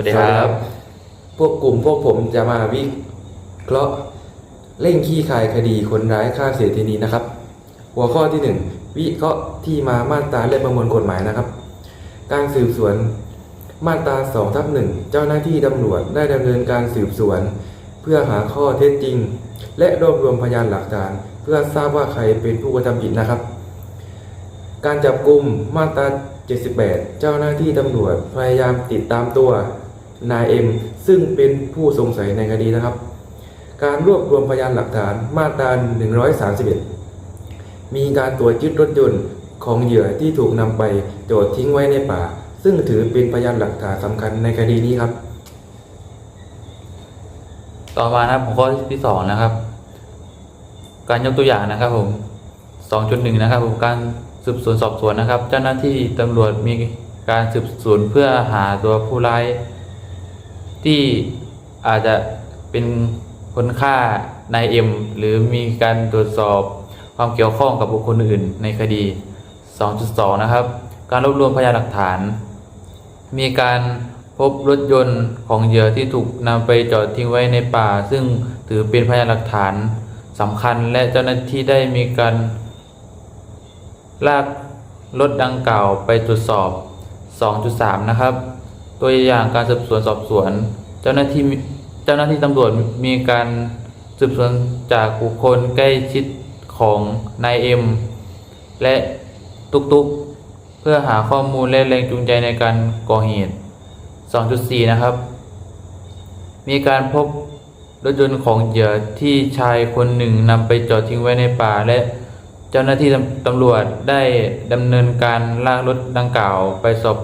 วัสดีครับ พวกกลุ่มพวกผมจะมาวิเคราะห์เร่งขี้คายคดีคนร้ายฆ่าเสียทีนีนะครับ หัวข้อที่หนึ่งวิเคราะห์ที่มามาตราและประมวลกฎหมายนะครับ การสืบสวนมาตรา2ทับหนึ่งเจ้าหน้าที่ตำรวจได้ดำเนินการสืบสวน เพื่อหาข้อเท็จจริง และรวบรวมพยานหลักฐาน เพื่อทราบว่าใครเป็นผู้กระทำผิดนะครับ การจับกลุ่มมาตรา78 เจ้าหน้าที่ตำรวจพยายามติดตามตัว นายเอ็มซึ่งเป็นผู้สงสัยในคดีนะครับ การรวบรวมพยานหลักฐานมาตรา 131 มีการตรวจยึดรถยนต์ของเหยื่อที่ถูกนำไปจอดทิ้งไว้ในป่า ซึ่งถือเป็นพยานหลักฐานสำคัญในคดีนี้ครับ ต่อมานะครับหัวข้อที่สองนะครับ การยกตัวอย่างนะครับผมสองจุดหนึ่งนะครับผมการสืบสวนสอบสวนนะครับ เจ้าหน้าที่ตำรวจมีการสืบสวนเพื่อหาตัวผู้ร้าย ที่อาจจะเป็นคนฆ่านายเอ็มหรือมีการตรวจสอบความเกี่ยวข้องกับบุคคลอื่นในคดี 2.2 นะครับ การรวบรวมพยานหลักฐาน มีการพบรถยนต์ของเหยื่อที่ถูกนำไปจอดทิ้งไว้ในป่า ซึ่งถือเป็นพยานหลักฐานสำคัญและเจ้าหน้าที่ได้มีการลากรถดังกล่าวไปตรวจสอบ 2.3 นะครับ ตัวอย่างการสืบสวนสอบสวน เจ้าหน้าที่เจ้าหน้าที่ตำรวจมีการสืบสวนจากบุคคลใกล้ชิดของนายเอ็มและตุกตุกเพื่อหาข้อมูลและแรงจูงใจในการก่อเหตุ 2.4 นะครับ มีการพบรถยนต์ของเหยื่อที่ชายคนหนึ่งนำไปจอดทิ้งไว้ในป่าและเจ้าหน้าที่ตำตำรวจได้ดำเนินการลากรถดังกล่าวไปสอบ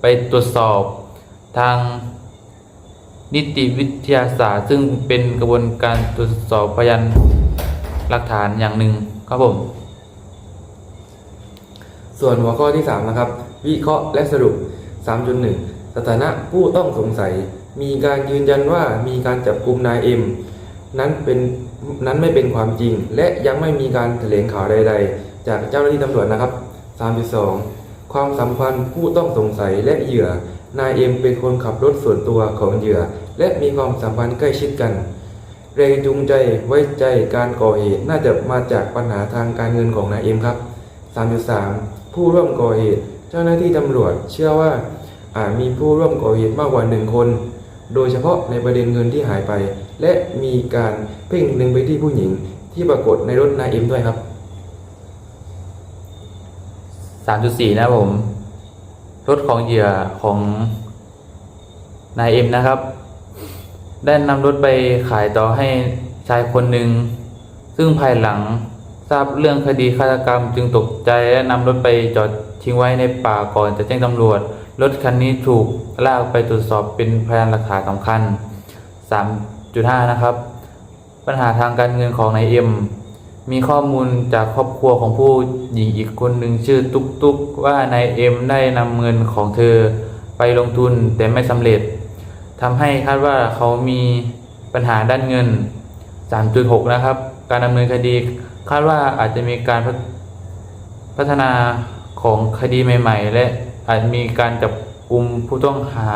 ไปตรวจสอบ ทางนิติวิทยาศาสตร์ ซึ่งเป็นกระบวนการตรวจสอบพยานหลักฐานอย่างหนึ่งครับผม ส่วนหัวข้อที่ 3 นะครับ วิเคราะห์และสรุป 3.1 สถานะผู้ต้องสงสัย มีการยืนยันว่ามีการจับกลุ่มนายเอ็มนั้นเป็นนั้นไม่เป็นความจริง และยังไม่มีการแถลงข่าวใด ๆ จากเจ้าหน้าที่ตำรวจนะครับ 3.2 ความสัมพันธ์ผู้ต้องสงสัยและเหยื่อ นายเอ็มเป็นคนขับรถส่วนตัวของเหยื่อ และมีความสัมพันธ์ใกล้ชิดกัน แรงจูงใจไว้ใจการก่อเหตุน่าจะมาจากปัญหาทางการเงินของนายเอ็มครับ 3.3 ผู้ร่วมก่อเหตุ เจ้าหน้าที่ตำรวจเชื่อว่าอาจมีผู้ร่วมก่อเหตุมากกว่าหนึ่งคน โดยเฉพาะในประเด็นเงินที่หายไป และมีการเพ่งเล็งไปที่ผู้หญิง ที่ปรากฏในรถนายเอ็มด้วยครับ 3.4 นะผม รถของเหยื่อของนายเอ็มนะครับ ได้นำรถไปขายต่อให้ชายคนหนึ่ง ซึ่งภายหลังทราบเรื่องคดีฆาตกรรมจึงตกใจและนำรถไปจอดทิ้งไว้ในป่าก่อนจะแจ้งตำรวจ รถคันนี้ถูกลากไปตรวจสอบเป็นพยานหลักฐานสำคัญ 3.5 นะครับ ปัญหาทางการเงินของนายเอ็ม มีข้อมูลจากครอบครัวของผู้หญิงอีกคนหนึ่งชื่อตุ๊กตุ๊กว่านายเอ็มได้นำเงินของเธอไปลงทุนแต่ไม่สำเร็จทำให้คาดว่าเขามีปัญหาด้านเงิน 3.6 นะครับ การดำเนินคดีคาดว่าอาจจะมีการพัฒพัฒนาของคดีใหม่ ๆ และอาจมีการจับกลุ่มผู้ต้องหา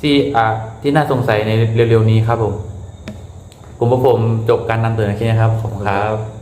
ที่อาจที่น่าสงสัยในเร็วๆนี้ครับผม กลุ่มพวกมจบการนำเสนอแค่นี้ครับ ขอบคุณครับ